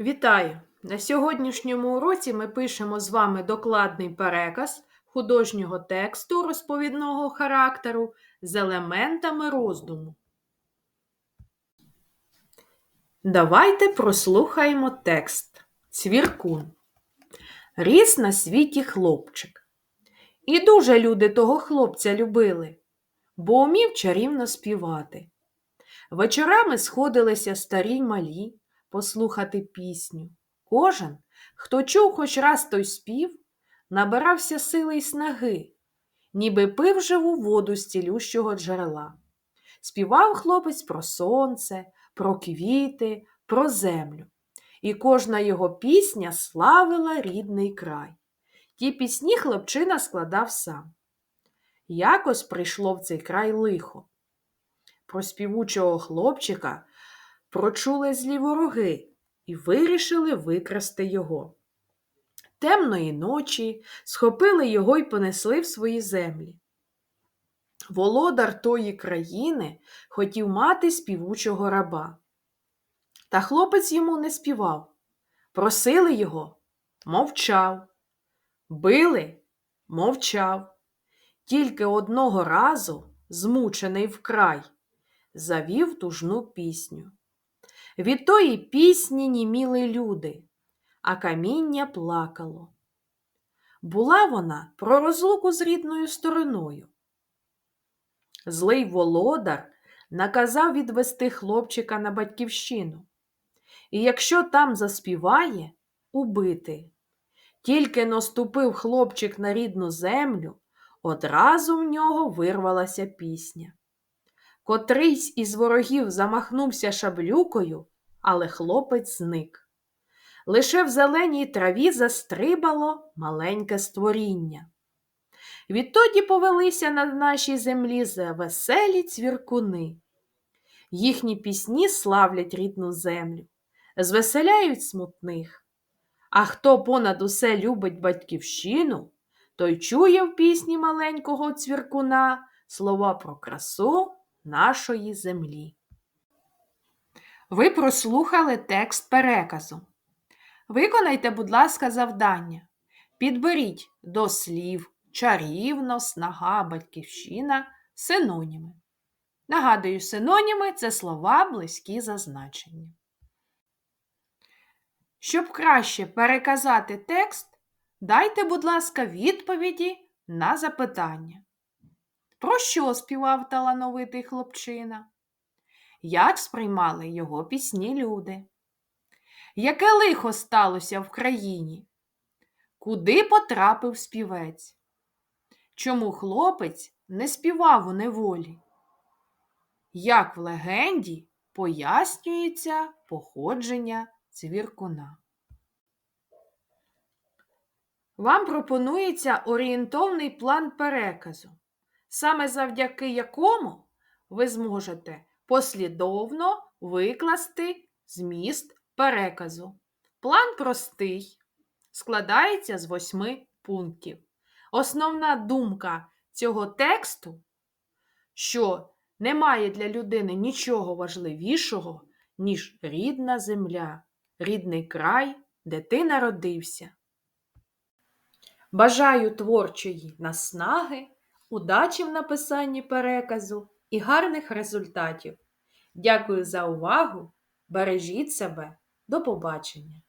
Вітаю! На сьогоднішньому уроці ми пишемо з вами докладний переказ художнього тексту розповідного характеру з елементами роздуму. Давайте прослухаємо текст. Цвіркун. Ріс на світі хлопчик. І дуже люди того хлопця любили, бо умів чарівно співати. Вечорами сходилися старі й малі послухати пісню. Кожен, хто чув хоч раз той спів, набирався сили й снаги, ніби пив живу воду з цілющого джерела. Співав хлопець про сонце, про квіти, про землю. І кожна його пісня славила рідний край. Ті пісні хлопчина складав сам. Якось прийшло в цей край лихо. Про співучого хлопчика прочули злі вороги і вирішили викрасти його. Темної ночі схопили його й понесли в свої землі. Володар тої країни хотів мати співучого раба. Та хлопець йому не співав. Просили його, мовчав. Били, мовчав. Тільки одного разу, змучений вкрай, завів тужну пісню. Від тої пісні німіли люди, а каміння плакало. Була вона про розлуку з рідною стороною. Злий володар наказав відвести хлопчика на батьківщину. І якщо там заспіває, убити. Тільки наступив хлопчик на рідну землю, одразу в нього вирвалася пісня. Котрийсь із ворогів замахнувся шаблюкою, але хлопець зник. Лише в зеленій траві застрибало маленьке створіння. Відтоді повелися на нашій землі за веселі цвіркуни. Їхні пісні славлять рідну землю, звеселяють смутних. А хто понад усе любить батьківщину, той чує в пісні маленького цвіркуна слова про красу нашої землі. Ви прослухали текст переказу. Виконайте, будь ласка, завдання. Підберіть до слів чарівно, снага, батьківщина, синоніми. Нагадую, синоніми це слова близькі за значенням. Щоб краще переказати текст, дайте, будь ласка, відповіді на запитання. Про що співав талановитий хлопчина? Як сприймали його пісні люди? Яке лихо сталося в країні? Куди потрапив співець? Чому хлопець не співав у неволі? Як в легенді пояснюється походження цвіркуна? Вам пропонується орієнтовний план переказу, саме завдяки якому ви зможете послідовно викласти зміст переказу. План простий, складається з восьми пунктів. Основна думка цього тексту, що немає для людини нічого важливішого, ніж рідна земля, рідний край, де ти народився. Бажаю творчої наснаги, удачі в написанні переказу і гарних результатів. Дякую за увагу! Бережіть себе! До побачення!